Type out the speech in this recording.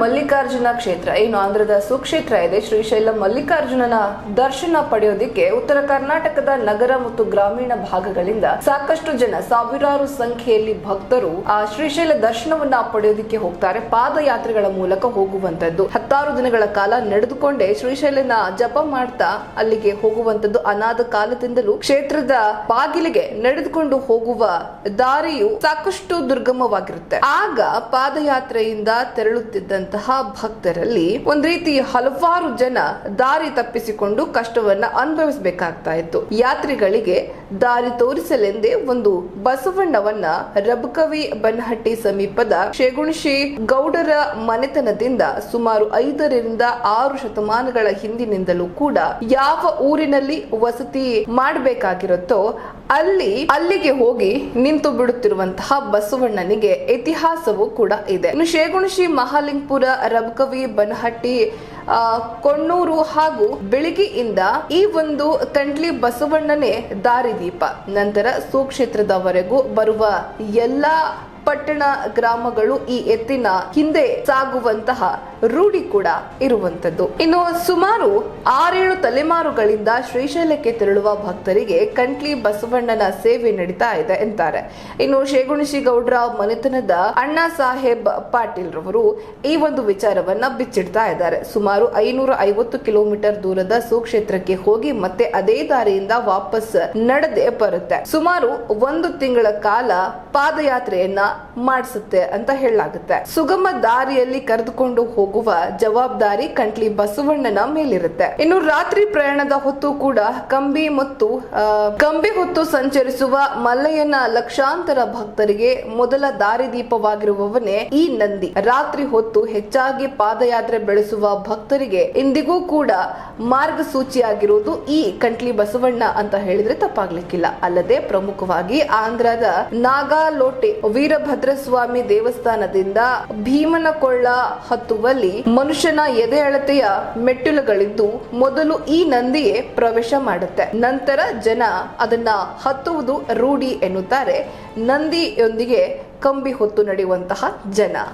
ಮಲ್ಲಿಕಾರ್ಜುನ ಕ್ಷೇತ್ರ. ಏನು, ಆಂಧ್ರದ ಸುಕ್ಷೇತ್ರ ಇದೆ. ಶ್ರೀಶೈಲ ಮಲ್ಲಿಕಾರ್ಜುನನ ದರ್ಶನ ಪಡೆಯೋದಿಕ್ಕೆ ಉತ್ತರ ಕರ್ನಾಟಕದ ನಗರ ಮತ್ತು ಗ್ರಾಮೀಣ ಭಾಗಗಳಿಂದ ಸಾಕಷ್ಟು ಜನ, ಸಾವಿರಾರು ಸಂಖ್ಯೆಯಲ್ಲಿ ಭಕ್ತರು ಆ ಶ್ರೀಶೈಲ ದರ್ಶನವನ್ನ ಪಡೆಯೋದಿಕ್ಕೆ ಹೋಗ್ತಾರೆ. ಪಾದಯಾತ್ರೆಗಳ ಮೂಲಕ ಹೋಗುವಂತದ್ದು ಹತ್ತಾರು ದಿನಗಳ ಕಾಲ ನಡೆದುಕೊಂಡೇ ಶ್ರೀಶೈಲನ ಜಪ ಮಾಡ್ತಾ ಅಲ್ಲಿಗೆ ಹೋಗುವಂತದ್ದು ಅನಾದ ಕಾಲದಿಂದಲೂ ಕ್ಷೇತ್ರದ ಬಾಗಿಲಿಗೆ ನಡೆದುಕೊಂಡು ಹೋಗುವ ದಾರಿಯು ಸಾಕಷ್ಟು ದುರ್ಗಮವಾಗಿರುತ್ತೆ. ಆಗ ಪಾದಯಾತ್ರೆಯಿಂದ ತೆರಳುತ್ತಿದ್ದಂತಹ ಭಕ್ತರಲ್ಲಿ ಒಂದ್ ರೀತಿ ಹಲವಾರು ಜನ ದಾರಿ ತಪ್ಪಿಸಿಕೊಂಡು ಕಷ್ಟವನ್ನ ಅನುಭವಿಸಬೇಕಾಗ್ತಾ ಇತ್ತು. ಯಾತ್ರಿಗಳಿಗೆ ದಾರಿ ತೋರಿಸಲೆಂದೇ ಒಂದು ಬಸವಣ್ಣವನ್ನ ರಬ್ಕವಿ ಬನಹಟ್ಟಿ ಸಮೀಪದ ಶೇಗುಣಶಿ ಗೌಡರ ಮನೆತನದಿಂದ ಸುಮಾರು ಐದರಿಂದ ಆರು ಶತಮಾನಗಳ ಹಿಂದಿನಿಂದಲೂ ಕೂಡ ಯಾವ ಊರಿನಲ್ಲಿ ವಸತಿ ಮಾಡಬೇಕಾಗಿರುತ್ತೋ ಅಲ್ಲಿ, ಅಲ್ಲಿಗೆ ಹೋಗಿ ನಿಂತು ಬಿಡುತ್ತಿರುವಂತಹ ಬಸವಣ್ಣನಿಗೆ ಇತಿಹಾಸವೂ ಕೂಡ ಇದೆ. ಇನ್ನು ಶೇಗುಣಶಿ ಮಹಾಲಿಂಗ್ಪುರ, ರಬಕವಿ, ಬನಹಟ್ಟಿ ಕೊಣ್ಣೂರು ಹಾಗೂ ಬೆಳಗಿಯಿಂದ ಈ ಒಂದು ಕಂಡ್ಲಿ ಬಸವಣ್ಣನೇ ದಾರಿದೀಪ. ನಂತರ ಸುಕ್ಷೇತ್ರದವರೆಗೂ ಬರುವ ಎಲ್ಲಾ ಪಟ್ಟಣ ಗ್ರಾಮಗಳು ಈ ಎತ್ತಿನ ಹಿಂದೆ ಸಾಗುವಂತಹ ರೂಢಿ ಕೂಡ ಇರುವಂತದ್ದು ಇನ್ನು ಸುಮಾರು ಆರೇಳು ತಲೆಮಾರುಗಳಿಂದ ಶ್ರೀಶೈಲಕ್ಕೆ ತೆರಳುವ ಭಕ್ತರಿಗೆ ಕಂಟ್ಲಿ ಬಸವಣ್ಣನ ಸೇವೆ ನಡೀತಾ ಇದೆ ಎಂತಾರೆ ಇನ್ನು ಶೇಗುಣಿಶಿ ಗೌಡ್ರ ಮನೆತನದ ಅಣ್ಣಾ ಸಾಹೇಬ್ ಪಾಟೀಲ್ ರವರು ಈ ಒಂದು ವಿಚಾರವನ್ನ ಬಿಚ್ಚಿಡ್ತಾ ಇದ್ದಾರೆ. ಸುಮಾರು ಐನೂರ ಐವತ್ತು ಕಿಲೋಮೀಟರ್ ದೂರದ ಸುಕ್ಷೇತ್ರಕ್ಕೆ ಹೋಗಿ ಮತ್ತೆ ಅದೇ ದಾರಿಯಿಂದ ವಾಪಸ್ ನಡೆದೇ ಬರುತ್ತೆ. ಸುಮಾರು ಒಂದು ತಿಂಗಳ ಕಾಲ ಪಾದಯಾತ್ರೆಯನ್ನ ಮಾಡಿಸುತ್ತೆ ಅಂತ ಹೇಳಲಾಗುತ್ತೆ. ಸುಗಮ ದಾರಿಯಲ್ಲಿ ಕರೆದುಕೊಂಡು ಹೋಗುವ ಜವಾಬ್ದಾರಿ ಕಂಟ್ಲಿ ಬಸವಣ್ಣನ ಮೇಲಿರುತ್ತೆ. ಇನ್ನು ರಾತ್ರಿ ಪ್ರಯಾಣದ ಹೊತ್ತು ಕೂಡ ಕಂಬಿ ಮತ್ತು ಕಂಬಿ ಹೊತ್ತು ಸಂಚರಿಸುವ ಮಲ್ಲಯ್ಯನ ಲಕ್ಷಾಂತರ ಭಕ್ತರಿಗೆ ಮೊದಲ ದಾರಿ ದೀಪವಾಗಿರುವವನೇ ಈ ನಂದಿ. ರಾತ್ರಿ ಹೊತ್ತು ಹೆಚ್ಚಾಗಿ ಪಾದಯಾತ್ರೆ ಬೆಳೆಸುವ ಭಕ್ತರಿಗೆ ಇಂದಿಗೂ ಕೂಡ ಮಾರ್ಗಸೂಚಿಯಾಗಿರುವುದು ಈ ಕಂಟ್ಲಿ ಬಸವಣ್ಣ ಅಂತ ಹೇಳಿದ್ರೆ ತಪ್ಪಾಗ್ಲಿಕ್ಕಿಲ್ಲ. ಅಲ್ಲದೆ ಪ್ರಮುಖವಾಗಿ ಆಂಧ್ರದ ನಾಗಾಲೋಟೆ ವೀರಭದ್ರ ಸ್ವಾಮಿ ದೇವಸ್ಥಾನದಿಂದ ಭೀಮನಕೊಳ್ಳ ಹತ್ತುವಲ್ಲಿ ಮನುಷ್ಯನ ಎದೆ ಅಳತೆಯ ಮೆಟ್ಟಿಲುಗಳಿದ್ದು ಮೊದಲು ಈ ನಂದಿಯೇ ಪ್ರವೇಶ ಮಾಡುತ್ತೆ. ನಂತರ ಜನ ಅದನ್ನ ಹತ್ತುವುದು ರೂಢಿ ಎನ್ನುತ್ತಾರೆ. ನಂದಿಯೊಂದಿಗೆ ಕಂಬಿ ಹೊತ್ತು ನಡೆಯುವಂತಹ ಜನ.